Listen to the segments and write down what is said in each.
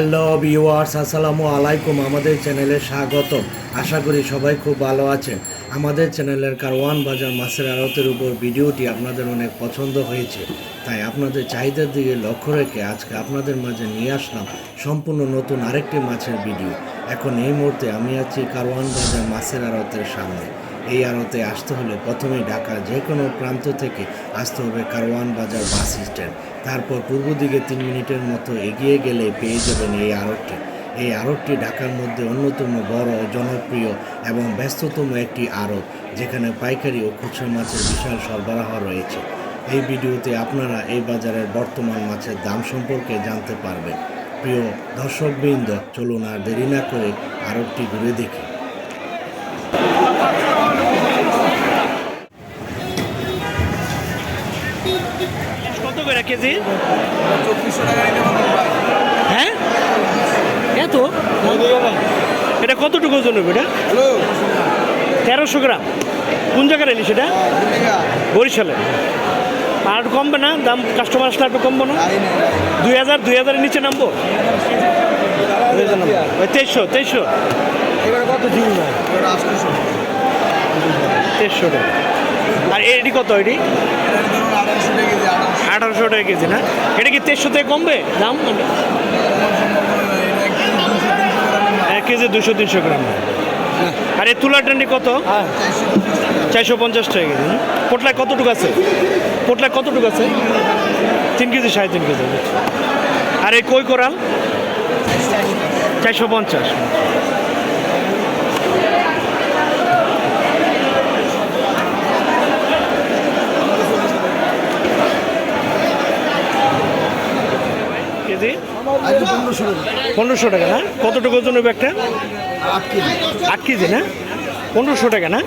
Hello viewers, আসসালামু আলাইকুম। আমাদের চ্যানেলে স্বাগত আশা করি সবাই খুব ভালো আছেন। আমাদের চ্যানেলের কারওয়ান বাজার মাছের আড়তের উপর ভিডিওটি আপনাদের অনেক পছন্দ হয়েছে। তাই আপনাদের চাহিদার দিকে লক্ষ্য রেখে আজকে আপনাদের মাঝে নিয়ে আসলাম সম্পূর্ণ নতুন আরেকটি মাছের ভিডিও। এখন এই মুহূর্তে আমি আছি কারওয়ান বাজার মাছের আড়তের সামনে। এই আড়তে আসতে হলে প্রথমেই ঢাকার যে কোনো প্রান্ত থেকে আসতে হবে কারওয়ান বাজার বাস স্ট্যান্ড। তারপর পূর্ব দিকে তিন মিনিটের মতো এগিয়ে গেলে পেয়ে যাবেন এই আড়তটি। এই আড়তটি ঢাকার মধ্যে অন্যতম বড় জনপ্রিয় এবং ব্যস্ততম একটি আড়ত, যেখানে পাইকারি ও খুচরা মাছের বিশাল সরবরাহ রয়েছে। এই ভিডিওতে আপনারা এই বাজারের বর্তমান মাছের দাম সম্পর্কে জানতে পারবেন। প্রিয় দর্শকবৃন্দ, চলুন আর দেরি না করে আড়তটি ঘুরে দেখি। কেজি? হ্যাঁ? এত? এটা কতটুকু ওজন হবে এটা? তেরোশো গ্রাম। কোন জায়গার এলি সেটা? বরিশালে। আর একটু কমবে না? দাম কাস্টমার আসলে একটু কমবে না? দুই হাজার দুই হাজারের নিচে নামবো? ওই তেইশশো তেইশশো। তেইশশো টাকা। আর এটি কত এটি আঠারোশো টাকা কেজি না? এটা কি তেইশশো থেকে কমবে? দাম? এক কেজি দুশো তিনশো গ্রাম। আর এই তুলা টান্ডি কত? চারশো পঞ্চাশ টাকা কেজি? পোটলায় কতটুকু আছে? পোটলায় কতটুকু আছে? তিন কেজি সাড়ে তিন কেজি। আর এই কই কোরাল? চারশো পঞ্চাশ। কেজি? পনেরোশো টাকা না? কতটুকু ওজন হবে একটা? আট কেজি, না? পনেরোশো টাকা না?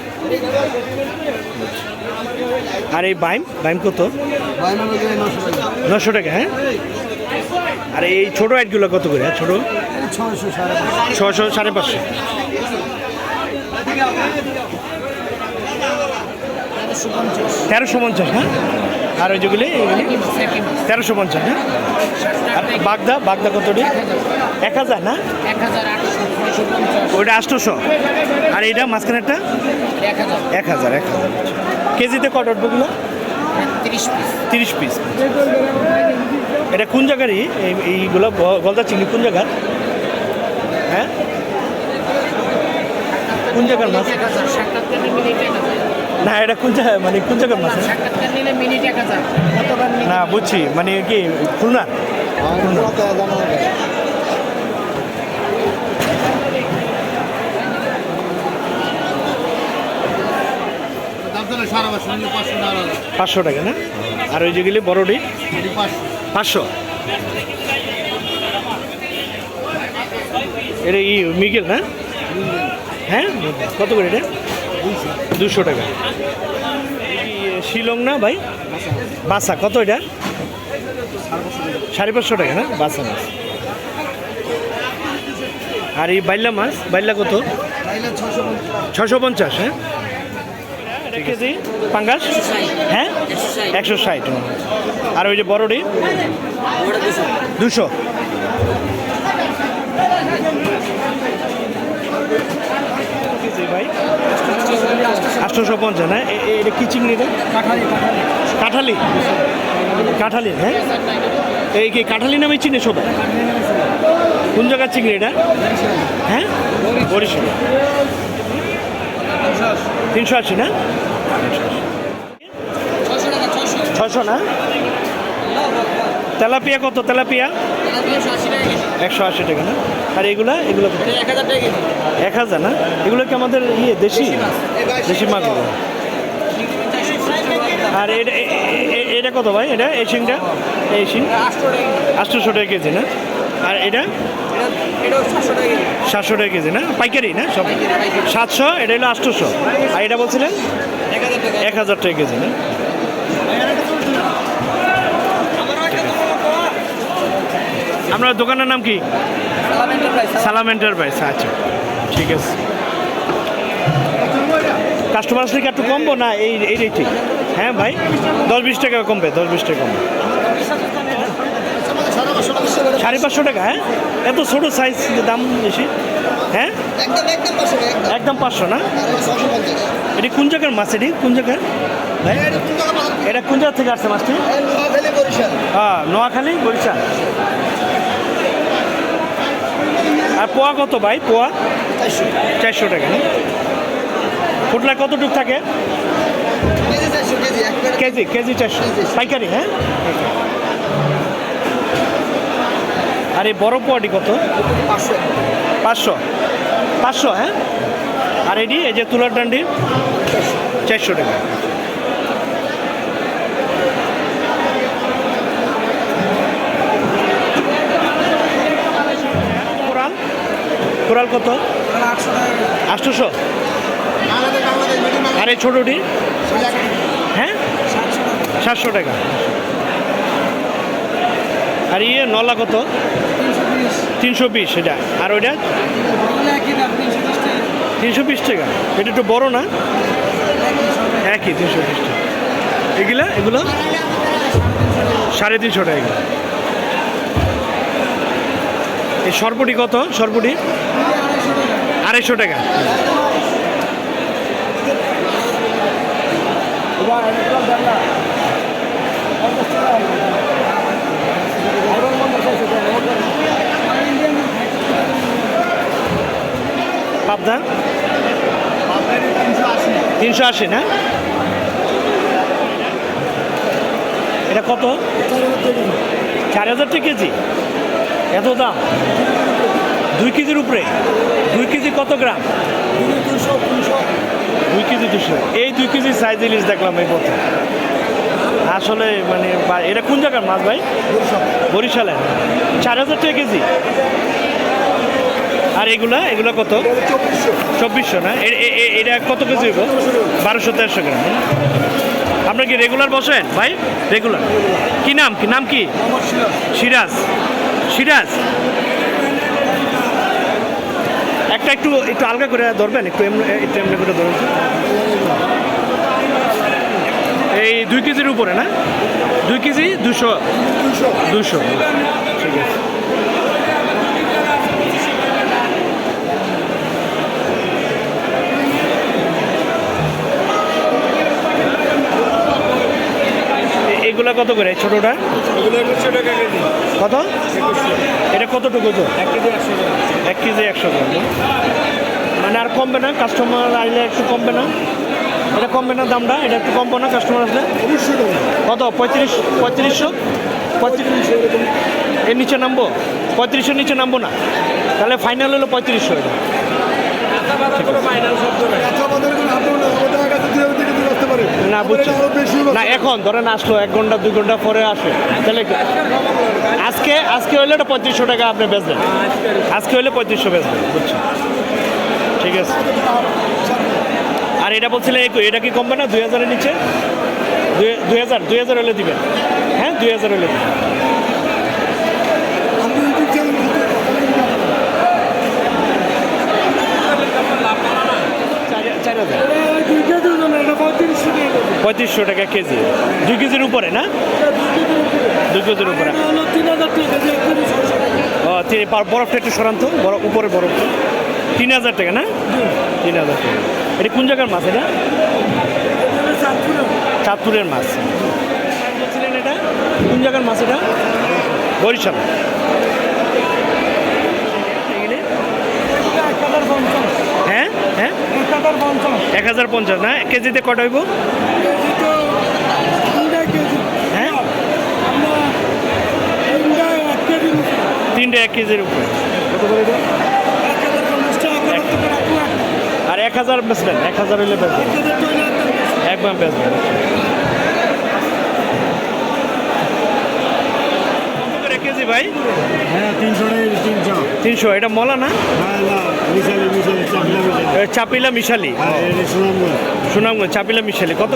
আর এই বাইম? বাইম কত? নশো টাকা হ্যাঁ? আর এই ছোটো আইটগুলো কত করে হ্যাঁ ছোটো? ছশো সাড়ে পাঁচশো। তেরোশো পঞ্চাশ হ্যাঁ? আর ওই যেগুলি তেরোশো পঞ্চাশ হ্যাঁ? বাগদা বাগদা কতটি এক হাজার না? ওইটা আটশোশো। আর এইটা মাঝখানেরটা? এক হাজার এক হাজার আচ্ছা। কেজিতে কত উঠবেগুলো তিরিশ পিস। এটা কোন জায়গারই এই? এইগুলো গলদা চিংড়ি কোন জায়গার? হ্যাঁ? কোন জায়গার মাছ? না এটা কোন জায়গায় মানে কোন জায়গার মাছ? না বুঝছি। মানে কি খুলনা? পাঁচশো টাকা, না? আর ওই যেগুলি বড়ডি এটি পাঁচশো। এটা ই, মিগেল, না? হ্যাঁ? কত করে এটা? দুশো টাকা। শিলং না ভাই? বাসা। কত এটা? সাড়ে পাঁচশো টাকা না বাসা মাছ। আর এই বাইল্লা মাছ বাইল্লা কত? ছশো পঞ্চাশ। হ্যাঁ? আছে। পাঙ্গাস? হ্যাঁ? একশো ষাট আর ওই যে বড়ডি দুশো। ভাই আটশোশো পঞ্চাশ হ্যাঁ? এটা কি চিংড়ি কাঠালি। কাঠালি। কাঁঠালি হ্যাঁ? এই কি কাঁঠালি নামে চিনে সবাই? কোন জায়গার চিংড়ি এটা? হ্যাঁ? বরিশাল। তিনশো আশি না? ছশো না? তেলাপিয়া কত? তেলাপিয়া? একশো আশি টাকা না? আর এগুলা? এগুলো এক হাজার না? এগুলো কি আমাদের ইয়ে দেশি? দেশি মাগুর আর এটা এটা কত ভাই? এটা এই শিংটা এই শিং আটশোশো টাকা কেজি, না? আর এটা? সাতশো টাকা কেজি, না? পাইকারি, না সব? সাতশো, এটা হলো আটশোশো। আর এটা বলছিলেন? এক হাজার টাকা কেজি, না? আপনার দোকানের নাম কি? সালাম এন্টারপ্রাইজ আচ্ছা। ঠিক আছে। কাস্টমার আসলে কি একটু কমবো না, এই এই রেটে হ্যাঁ ভাই দশ বিশ টাকা কমবে দশ বিশ টাকা কমবে। সাড়ে পাঁচশো টাকা হ্যাঁ? এত ছোটো সাইজ দাম বেশি হ্যাঁ? একদম পাঁচশো না? এটা কোন জায়গার মাছ এটি? কোন জায়গার? ভাই, এটা কোন জায়গা থেকে আসছে মাছটি? হ্যাঁ নোয়াখালী, বরিশাল। আর পোয়া কত ভাই? পোয়া? চারশো টাকা। না ফুটলা কতটুক থাকে? কেজি কেজি চারশো। পাইকারি হ্যাঁ? আর এই বড় পোয়াটি কত? পাঁচশো। পাঁচশো। পাঁচশো হ্যাঁ? আর এটি এই যে তুলার ডান্ডি? চারশো টাকা। কোরাল? কোরাল কত? আটশো আটশোশো। আর এই ছোটোটি? সাতশো টাকা। আর ইয়ে নলা কত? তিনশো বিশ এটা। আর ওইটা? তিনশো বিশ টাকা। এটা একটু বড় না? একই তিনশো বিশ টাকা। এগুলা? এগুলো? সাড়ে তিনশো টাকা এই সরপুটি কত? সরপুটি? আড়াইশো টাকা। পাবদা তিনশো আশি না? এটা কত? চার হাজার টাকা কেজি। এত দাম? দুই কেজির উপরে? দুই কেজি কত গ্রাম? দুই কেজি দুশো। এই দুই কেজি সাইজ ইলিশ দেখলাম এই প্রথম আসলে মানে এটা কোন জায়গার মাছ ভাই? বরিশালের। চার হাজার টাকা কেজি। আর এগুলা? এগুলা কত? চব্বিশশো না? এটা কত কেজি হইব? বারোশো, তেরোশো গ্রাম। আপনার কি রেগুলার বসেন? ভাই রেগুলার কি নাম? কি নাম কি? সিরাজ। সিরাজ? একটা একটু একটু আলগা করে ধরবেন, একটু এমনি একটু এমনি করে ধরুন। তো। এই দুই কেজির উপরে না? দুই কেজি দুশো দুশো। ঠিক আছে এগুলা কত করে? ছোটোটা? কত? এটা কতটুকু তো? এক কেজি একশো গ্রাম? মানে আর কমবে না? কাস্টমার আইলে একটু কমবে না? এটা কমবে না দামটা, এটা একটু কমবে না কাস্টমার আসলে? কত? পঁয়ত্রিশ, পঁয়ত্রিশশো? পঁয়ত্রিশ এর নিচে নামবো? পঁয়ত্রিশশোর নিচে নামবো না। তাহলে ফাইনাল হলো পঁয়ত্রিশশো এটা। না, বুঝছি। না, এখন, ধরেন আসলো, এক ঘণ্টা, দুই ঘণ্টা পরে আসে। তাহলে আজকে আজকে হইলে এটা পঁয়ত্রিশশো টাকা আপনি বেচবেন। আজকে হইলে পঁয়ত্রিশশো বেচবেন বুঝছি ঠিক আছে। আর এটা বলছিলেন এটা কি কমবে না? দুই হাজারের নিচে? দুই- হাজার, দুই হাজার হলে দিবেন হ্যাঁ দুই হাজার হলে পঁয়ত্রিশশো টাকা কেজি। দুই কেজির উপরে, না? দুই কেজির উপরে। বরফটা একটু সরান্ত বরফ উপরে বরফ। তিন হাজার টাকা, না? তিন হাজার টাকা। এটা কোন জায়গার মাছ এটা? চাঁদপুরের মাছ। বলছিলেন এটা? কোন জায়গার মাছ এটা? বরিশাল? হ্যাঁ? হ্যাঁ? এক হাজার পঞ্চাশ, না? কেজিতে কটা হইব? হ্যাঁ? তিনটে এক কেজির উপরে। কত এক হাজার বেচবেন এক হাজার হইলে বেচবেন একবার বেচবেন কেজি ভাই? হ্যাঁ তিনশো তিনশো তিনশো এটা মলা না? হ্যাঁ না মিশালি মিশালি চাপলা মিশালি। এটা সুনামগঞ্জ। চাপিলা মিশালি। কত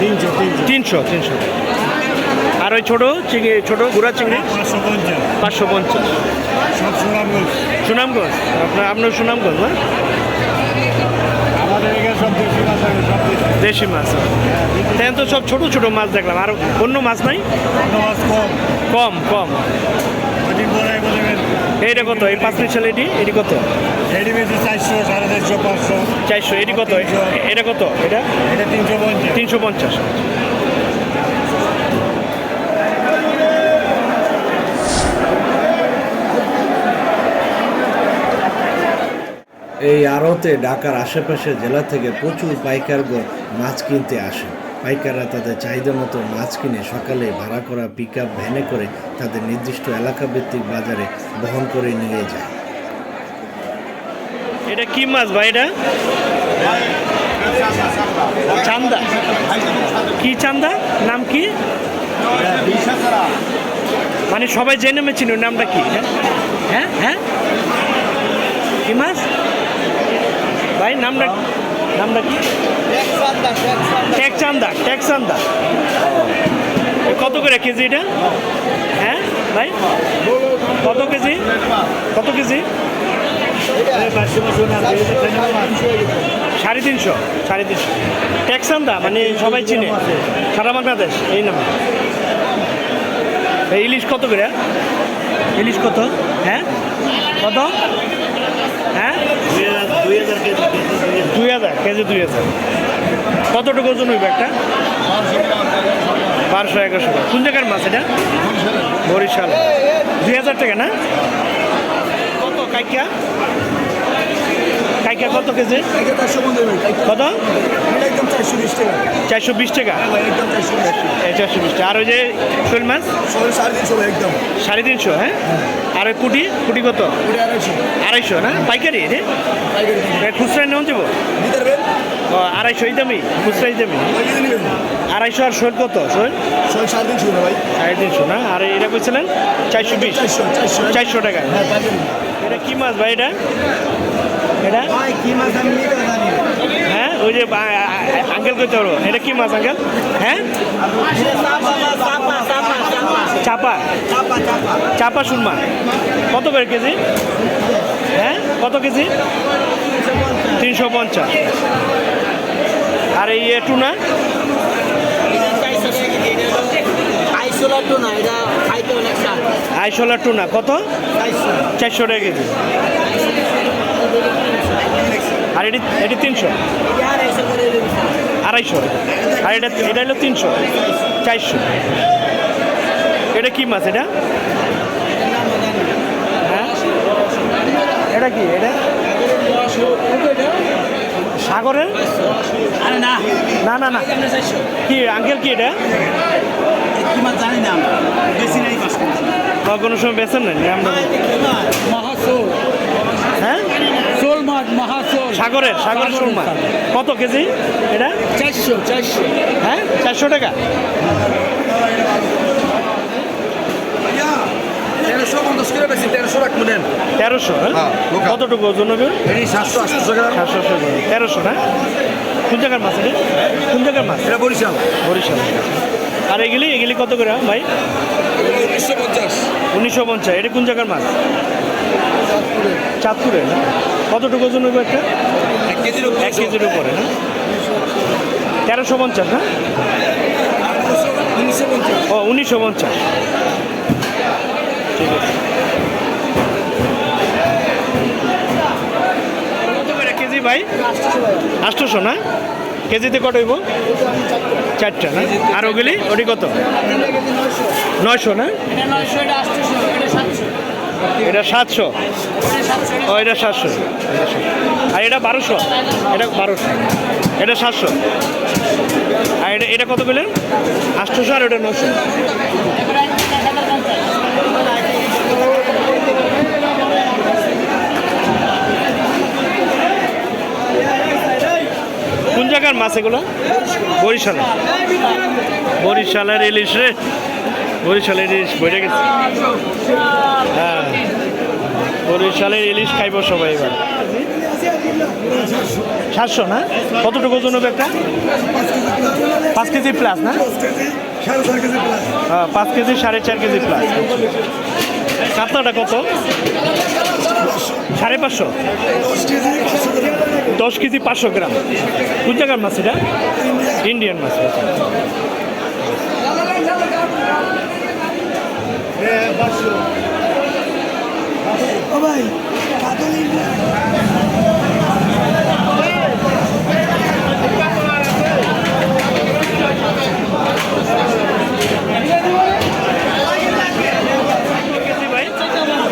তিনশো তিনশো। তিনশো তিনশো। আর ওই ছোটো চিংড়ি ছোটো গুড়া চিংড়ি? পাঁচশো পঞ্চাশ। পাঁচশো পঞ্চাশ। সব সুনামগঞ্জ। সুনামগঞ্জ? আপনার আপনার সুনামগঞ্জ না? দেশি মাছ তেন তো সব ছোট ছোট মাছ দেখলাম। আর অন্য মাছ নাই? কম। কম এইটা কত? এই পাঁচ মিশাল এটি? এটি কত? চারশো এটি কত? এটা কত? এটা? তিনশো পঞ্চাশ। এই আড়তে ঢাকার আশেপাশের জেলা থেকে প্রচুর পাইকারগণ মাছ কিনতে আসে। পাইকাররা তাদের চাহিদা মতো মাছ কিনে সকালে ভাড়া করা পিক ভ্যানে করে তাদের নির্দিষ্ট এলাকা ভিত্তিক বাজারে বহন করে নিয়ে যায়। এটা কি মাছ ভাই এটা? চান্দা। কি চান্দা? নাম কি? মানে সবাই জেনে ওর নামটা কি? হ্যাঁ? হ্যাঁ? হ্যাঁ? কি মাছ? ভাই, নামটা নামটা কি? ট্যাক চান্দা ট্যাক চান্দা। এ কত করে কেজি এটা? হ্যাঁ ভাই? কত কেজি? কত কেজি? সাড়ে তিনশো সাড়ে তিনশো। ট্যাক্সান্দা মানে সবাই চিনে। সারা বাংলাদেশ, এই নাম। ইলিশ কত করে? ইলিশ কত? হ্যাঁ? কত? হ্যাঁ? দুই হাজার কেজি, দুই হাজার কতটুকু ওজন হইবে একটা? বারোশো এগারোশো। কোন জায়গার মাছ এটা? বরিশাল। দুই হাজার টাকা না? কত কাইকা কাইকা কত কেজি? কত? চারশো বিশ টাকা। এই চারশো বিশ টাকা। আর ওই যে শোল মাছ? সাড়ে তিনশো হ্যাঁ? আর ওই কুটি? কুটি কত? আড়াইশো। না? পাইকারি খুচরা নেওয়া যাব? আড়াইশো এই দামি খুচরা এই দামি আড়াইশো আর শোল কত? শোল? সাড়ে তিনশো না আর এটা কইছিলেন? চারশো বিশ। চারশো টাকা। এটা কি মাছ ভাই এটা? এটা? হ্যাঁ ওই যে আঙ্কেল কইতে পারব। এটা কি মাছ আঙ্কেল? হ্যাঁ? চাপা। চাপা সুরমা। কত করে কেজি? হ্যাঁ? কত কেজি? তিনশো পঞ্চাশ। আর এই টুনা? আইসোলা তো না এটা খাইতে অনেক স্বাদ। আইসোলা টুনা কত? চারশো টাকা কেজি। আর এটি এটি তিনশো। আড়াইশো। আর এটা এটা হলো তিনশো। চারশো। এটা কি মাছ এটা? হ্যাঁ? এটা কি? এটা? সাগরের? আরে না না না। কি আঙ্কেল কি এটা? জানি না কোনো সময় বেছেন না আমরা হ্যাঁ? সোল মাছ মহাসোল সাগরের সাগরের সুরমা কত কেজি এটা? চারশো চারশো। হ্যাঁ? চারশো টাকা? তেরোশো পঞ্চাশ কিলো বেশি তেরোশো রাখব দেন তেরোশো হ্যাঁ হ্যাঁ, কতটুকু ওজন হবে? এই সাতশো আটশো টাকা। সাতশো তেরোশো না কোন জায়গার মাছ এটা? কোন জায়গার মাছ? এটা বরিশাল। বরিশাল। আর এগুলি এগুলি কত করে ভাই? উনিশশো পঞ্চাশ। উনিশশো পঞ্চাশ। এটা কোন জায়গার মাছ? চাঁদপুরে না? কতটুকু ওজন হবে একটা? এক কেজির এক কেজির উপরে না? তেরোশো পঞ্চাশ না? ও উনিশশো পঞ্চাশ। ঠিক আছে। কত কেজি ভাই? আটশোশো না? কেজিতে কত হইব? চারটা না? আর ওগুলি? ওটি কত? নয়শো। না? নয়শো এটা আটশোশো এটা সাতশো। এটা সাতশো। ও, এটা সাতশো। আর এটা বারোশো। এটা বারোশো। এটা সাতশো। আর এটা এটা কত পেলেন? আটশোশো আর ওটা নশো। কোন জায়গার মাছ এগুলো? বরিশাল বরিশালের ইলিশ রে। বরিশালের ইলিশ বইটা গেছে। হ্যাঁ বরিশালের ইলিশ খাইব সবাই এবার। সাতশো না? কতটুকু ওজন হবে একটা? পাঁচ কেজি প্লাস না? হ্যাঁ পাঁচ কেজি সাড়ে চার কেজি প্লাস কাতলাটা কত? সাড়ে পাঁচশো? দশ কেজি পাঁচশো গ্রাম। কোন জায়গার মাছ এটা? ইন্ডিয়ান মাছ। ও ভাই কাতলি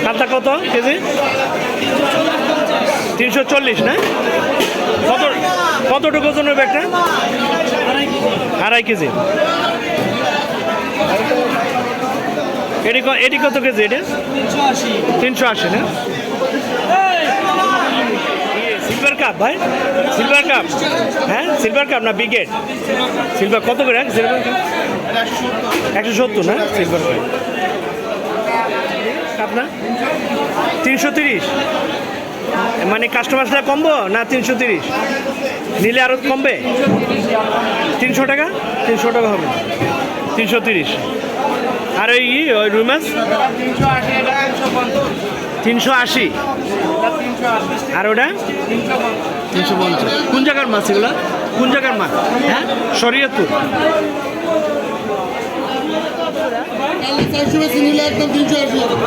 কাঁদা কত কেজি? তিনশো চল্লিশ, না? কত কতটুকু ওজনের ব্যাগটা? আড়াই কেজি। এটি এটি কত কেজি এটা? তিনশো আশি, না? সিলভার কাপ ভাই। সিলভার কাপ হ্যাঁ সিলভার কাপ না বিগেট সিলভার কত করে? সিলভার কাপ একশো সত্তর, না? সিলভার কাপ না? তিনশো তিরিশ। মানে কাস্টমারটা কমবো না তিনশো তিরিশ? নিলে আরও কমবে? তিনশো টাকা? তিনশো টাকা হবে। তিনশো তিরিশ। আর ওই রুই মাছ? তিনশো আশি। আর ওটা? তিনশো পঞ্চাশ কোন জায়গার মাছ এগুলো? কোন জায়গার মাছ? হ্যাঁ? শরীয়তপুর।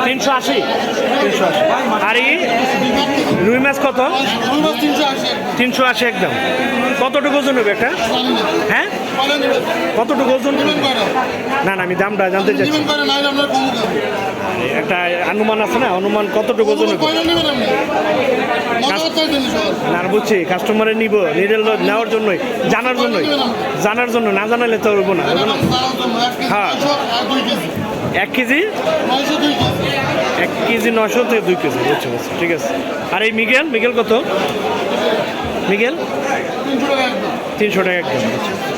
তিনশো আশি। তিনশো আশি আর এই রুই মাছ কত? তিনশো আশি একদম। কতটুকু ওজন হবে একটা হ্যাঁ? কতটুকু ওজন না না, আমি দামটা জানতে চাচ্ছি। একটা অনুমান আছে না? অনুমান কতটুকু ওজন না বুঝছি কাস্টমারে নিব নিজের লো- নেওয়ার জন্যই, জানার জন্যই। জানার জন্য, না জানালে তো না হ্যাঁ। এক কেজি? এক কেজি নশো থেকে দুই কেজি, বুঝছি বুঝছি, ঠিক আছে। আর এই মিগেল মিগেল কত? মিগেল? তিনশো টাকা একদম তিনশো টাকা একদম, বুঝছি।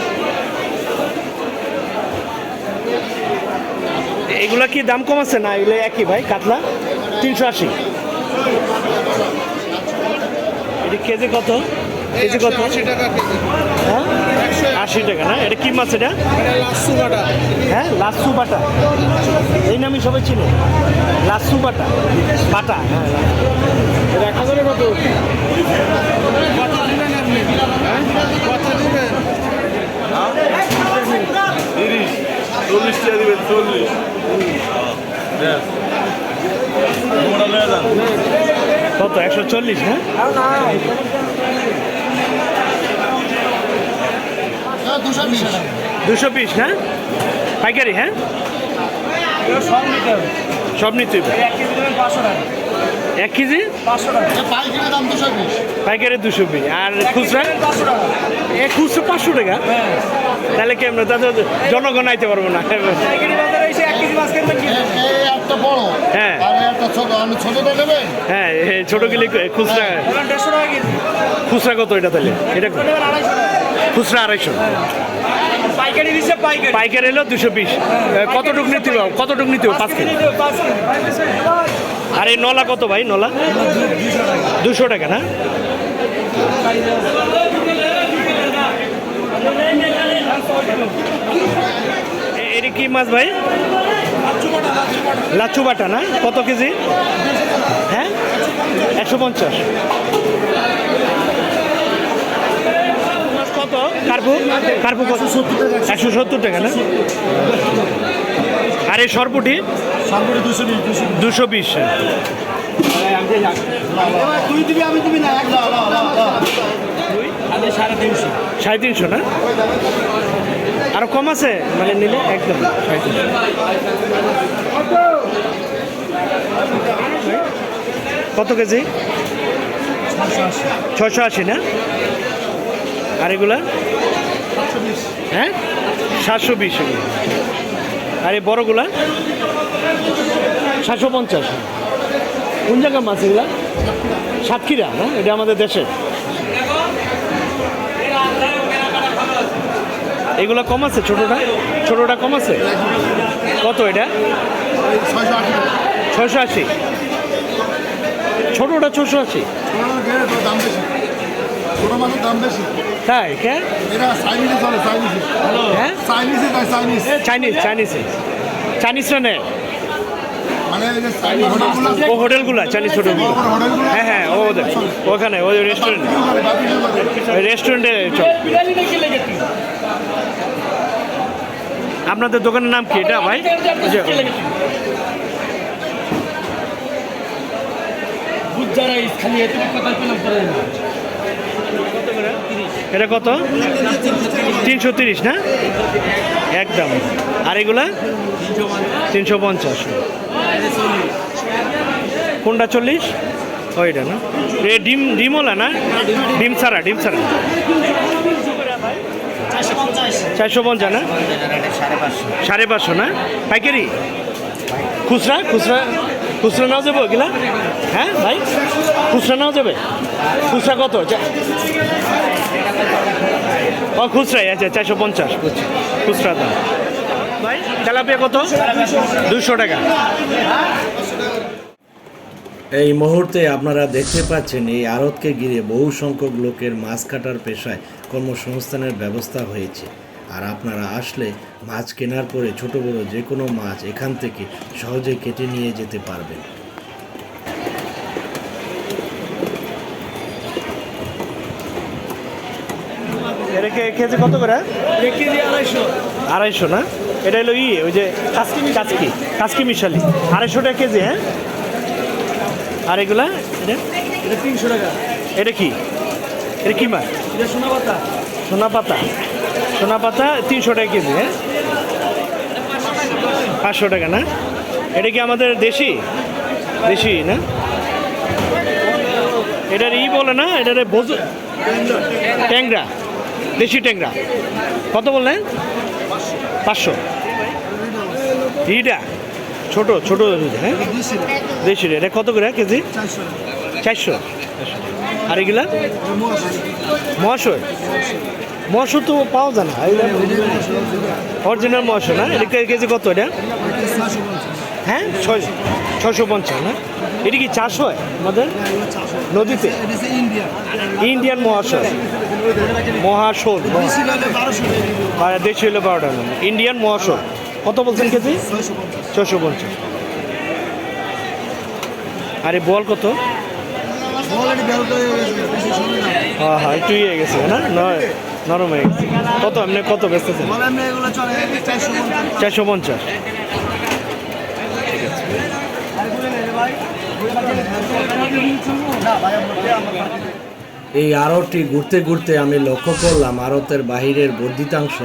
এগুলা কি দাম কম আছে না এগুলো একই ভাই? কাতলা? তিনশো আশি। এটা কেজি কত? কেজি কত? আশি টাকা হ্যাঁ? আশি। টাকা না? এটা কি মাছ এটা? হ্যাঁ লাচ্ছু বাটা। এই নামই সবাই ছিল লাচ্ছু বাটা। বাটা হ্যাঁ এটা এক হাজারে কত হ্যাঁ? চল্লিশ টাকা দিবেন চল্লিশ। কত, একশো চল্লিশ হ্যাঁ দুশো পিস হ্যাঁ পাইকারি হ্যাঁ? সব নিতে। এক কেজি? এক পাইকারি দুশো পিস আর এক খুচরা? দেবেন পাঁচশো টাকা এ, খুচরা পাঁচশো টাকা? তাহলে কেমন তাতে জনগণ আইতে পারব না? হ্যাঁ। হ্যাঁ খুচরা। কত এটা তাহলে? এটা খুচরা আড়াইশো। পাইকারি দিচ্ছে পাইকারি দুশো পিস কতটুক নিতে কতটুক নিতে পাঁচ কেজি। আর এই নলা কত ভাই? নলা? দুশো টাকা না? এটা কি মাছ ভাই? লাচ্ছু বাটা না? কত কেজি? হ্যাঁ? একশো পঞ্চাশ। কত? কার্পু? কার্পু কত? একশো সত্তর টাকা না? আর এই সরপুটি? দুশো বিশ। সাড়ে তিনশো না? আরও কম আছে? মানে নিলে একদম। কত কেজি? ছশো আশি, না? আর এগুলা? হ্যাঁ? সাতশো বিশ আর এই বড়গুলা? সাতশো পঞ্চাশ। কোন জায়গার মাছ এগুলা? সাতক্ষীরা হ্যাঁ এটা আমাদের দেশের। এগুলো কম আছে, ছোটোটা? ছোটটা কম আছে? কত এটা? ছয়শো আশি। ছোটটা ছশো আশি। তাই, কে? এটা চাইনিজে চলে চাইনিজে হ্যাঁ? চাইনিজ চাইনিজ, চাইনিজে। চাইনিজটা হোটেলগুলো ও হোটেলগুলো, চাইনিজ হোটেলগুলো। হ্যাঁ হ্যাঁ ও ওখানে ওই রেস্টুরেন্ট রেস্টুরেন্টে চল বিরিয়ানি নাকি লেগে তুই আপনাদের দোকানের নাম কি? এটা ভাই? এটা কত? তিনশো তিরিশ না? একদম। আর এগুলা? তিনশো পঞ্চাশ। কোনটা চল্লিশ? ওইটা না। এ ডিম ডিমওয়ালা না? ডিম ছাড়া ডিম ছাড়া। চারশো পঞ্চাশ না? সাড়ে পাঁচশো না? পাইকারি? খুচরা? খুচরা? খুচরা নাও যাব এগুলা হ্যাঁ ভাই? খুচরা নাও যাবে? খুচরা কত? ও, খুচরাই আচ্ছা চারশো পঞ্চাশ। খুচরা দাম। ভাই, তেলাপিয়া কত? দুশো টাকা। এই মুহূর্তে আপনারা দেখতে পাচ্ছেন, এই আড়তকে ঘিরে বহু সংখ্যক লোকের মাছ কাটার পেশায় কর্মসংস্থানের ব্যবস্থা হয়েছে। আর আপনারা আসলে মাছ কেনার পরে ছোট বড় যে কোনো মাছ এখান থেকে সহজে কেটে নিয়ে যেতে পারবেন। কেজি কত করে? আড়াইশো। আড়াইশো না? এটা হলো ই ওই যে কাসকি কাসকি কাসকি মিশালি। আড়াইশো টাকা কেজি হ্যাঁ? আর এগুলা? এটা? এটা তিনশো টাকা। এটা কি? এটা কি মাছ? এটা সোনা পাতা। সোনা পাতা। সোনা পাতা তিনশো টাকা কেজি হ্যাঁ? পাঁচশো টাকা, না? এটা কি আমাদের দেশি? দেশি, না? এটার ই বলে না, এটার বোঝ। ট্যাংরা, দেশি ট্যাংরা। কত বললেন? পাঁচশো। ইটা, ছোট ছোট হ্যাঁ? দেশি এটা কত করে কেজি? চারশো। আর এগুলা? মহাশয়। মহাশয় তো পাওয়া যায় না। অরিজিনাল মহাশয় না? এটা কেজি কত এটা? হ্যাঁ? ছশো পঞ্চাশ না? এটা কি চাষ হয় আমাদের? নদীতে? ইন্ডিয়ান মহাশয় মহাশোল দেশি হলো বারোটা ইন্ডিয়ান মহাশোল কত বলছেন কেজি? ছশো পঞ্চাশ। আরে বল কত? হ্যাঁ হ্যাঁ একটু ইয়ে গেছে না? নয়। নরম হয়ে গেছে। কত এমনি কত বেচতেছে চারশো পঞ্চাশ। এই আড়তটি ঘুরতে ঘুরতে আমি লক্ষ্য করলাম আড়তের বাহিরের বর্ধিতাংশ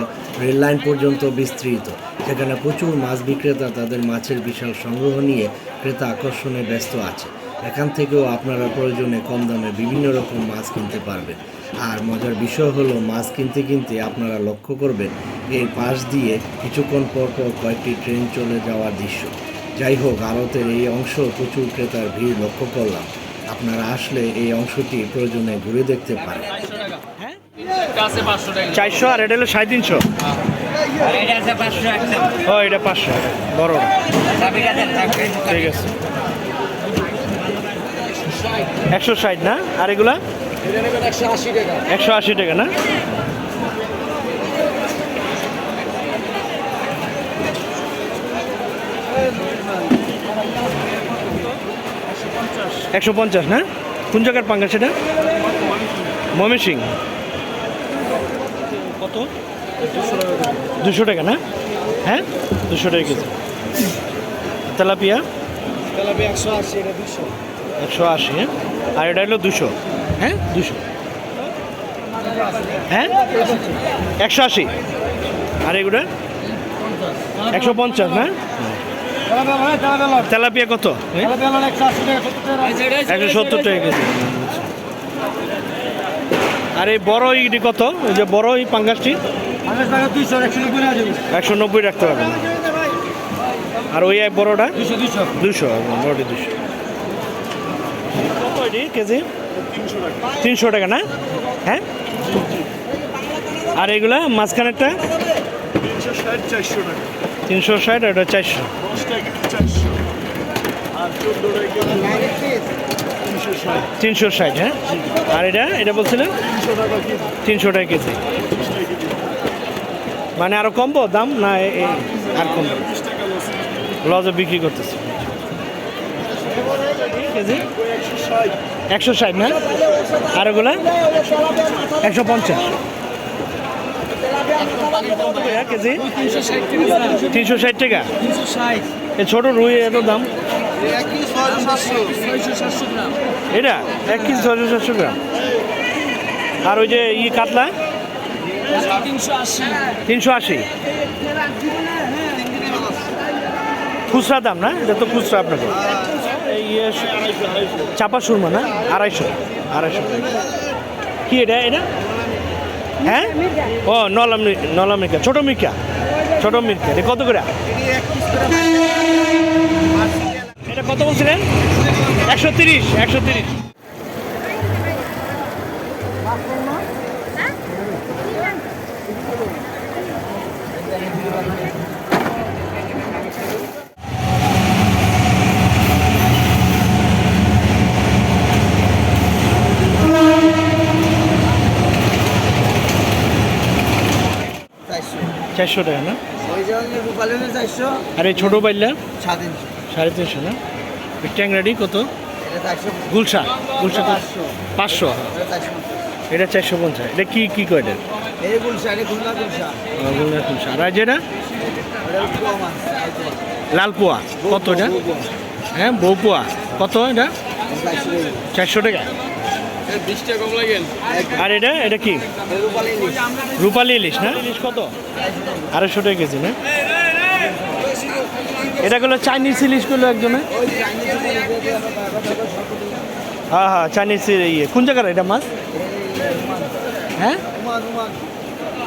রেল লাইন পর্যন্ত বিস্তৃত। সেখানে প্রচুর মাছ বিক্রেতা তাদের মাছের বিশাল সংগ্রহ নিয়ে ক্রেতা আকর্ষণে ব্যস্ত আছে। এখান থেকেও আপনারা প্রয়োজনে কম দামে বিভিন্ন রকম মাছ কিনতে পারবেন। আর মজার বিষয় হলো, মাছ কিনতে কিনতে আপনারা লক্ষ্য করবেন, এর পাশ দিয়ে কিছুক্ষণ পর পর কয়েকটি ট্রেন চলে যাওয়ার দৃশ্য। যাই হোক আড়তের এই অংশ প্রচুর ক্রেতার ভিড় লক্ষ্য করলাম। আপনারা আসলে এই অংশটি প্রয়োজনে ঘুরে দেখতে পারেন। চারশো আর এটা হলো সাড়ে তিনশো। ও, এটা পাঁচশো। বড় ঠিক আছে। একশো ষাট না? আর এগুলা? একশো আশি টাকা। না একশো পঞ্চাশ না? কোন জায়গার পাঙ্গা সেটা ময়মনসিং। কত? দুশো টাকা না? হ্যাঁ? দুশো টাকা কেজি। তেলাপিয়া? তেলাপি একশো আশি এটা দুশো। একশো আশি হ্যাঁ? আর এটা হলো দুশো। হ্যাঁ? দুশো। হ্যাঁ? একশো আশি। আর এগুলো? একশো পঞ্চাশ না? তেলাপিয়া কত? একশো সত্তর টাকা কেজি। আর এই বড় ইটি কত? এই যে বড় এই পাঙ্গাসটি? একশো নব্বই রাখতে পারবেন আর ওই এক বড়টা? দুশো দুশো। দুশো বড়টি দুশো। কত এটি কেজি? তিনশো টাকা। না? হ্যাঁ? আর এগুলা মাঝখানেরটা? তিনশো ষাট আর এটা চারশো। তিনশো ষাট। হ্যাঁ? আর এটা? এটা বলছিলেন? তিনশো টাকা কেজি। মানে আরও কমবো? দাম? না আর কমবো লজে বিক্রি করতেছে। কেজি? একশো ষাট, না? আর ওগুলা? একশো পঞ্চাশ। কেজি? তিনশো ষাট টাকা। এ ছোট রুই এত দাম? এটা? এক কেজি ছয়শো সাতশো গ্রাম। আর ওই যে ই কাতলা? তিনশো আশি। খুচরা দাম, না? এটা তো খুচরা আপনাকে চাপা সুরমা না? আড়াইশো। আড়াইশো কি এটা? এটা? হ্যাঁ? ও নলা নলাম নলা মির্কা। ছোটো মির্কা। ছোটো মির্কা। এটা কত করে? এটা কত বলছিলেন? একশো তিরিশ একশো তিরিশ। চারশো টাকা না? আর ছোটো পাইলা সাড়ে তিনশো, না? ট্যাংরাডি কত? গুলশা। গুলশা পাঁচশো পাঁচশো এটা চারশো পঞ্চাশ। এটা কি কি কয়টা আর যেটা এটা? পোয়া কত এটা? বউ পোয়া। হ্যাঁ কত এটা? চারশো টাকা। আর এটা এটা কি রূপালী ইলিশ। না ইলিশ কত আড়াইশো টাকা কেজি না এটা গুলো চাইনিজ ইলিশগুলো একজনে। হ্যাঁ হ্যাঁ চাইনিজ ইয়ে কোন জায়গার এটা মাছ হ্যাঁ।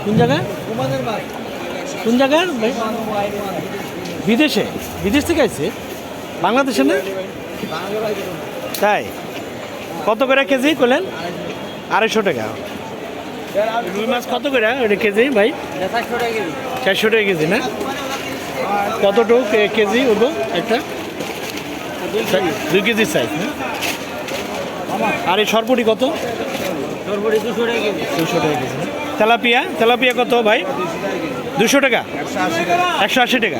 কোন জায়গা কোন জায়গার। বিদেশে বিদেশ থেকে আছে বাংলাদেশে না। তাই কত করে কেজি করলেন আড়াইশো টাকা। রুই মাছ কত করে? এটা কেজি ভাই? চারশো টাকা কেজি। না? কতটুকু কেজি ওগুলো একটা? দুই কেজি সাইজ না? আর এই সরপুটি কত? সরবরি দুশো টাকা কেজি। দুশো টাকা কেজি তেলাপিয়া? তেলাপিয়া কত ভাই? দুশো টাকা? একশো আশি টাকা।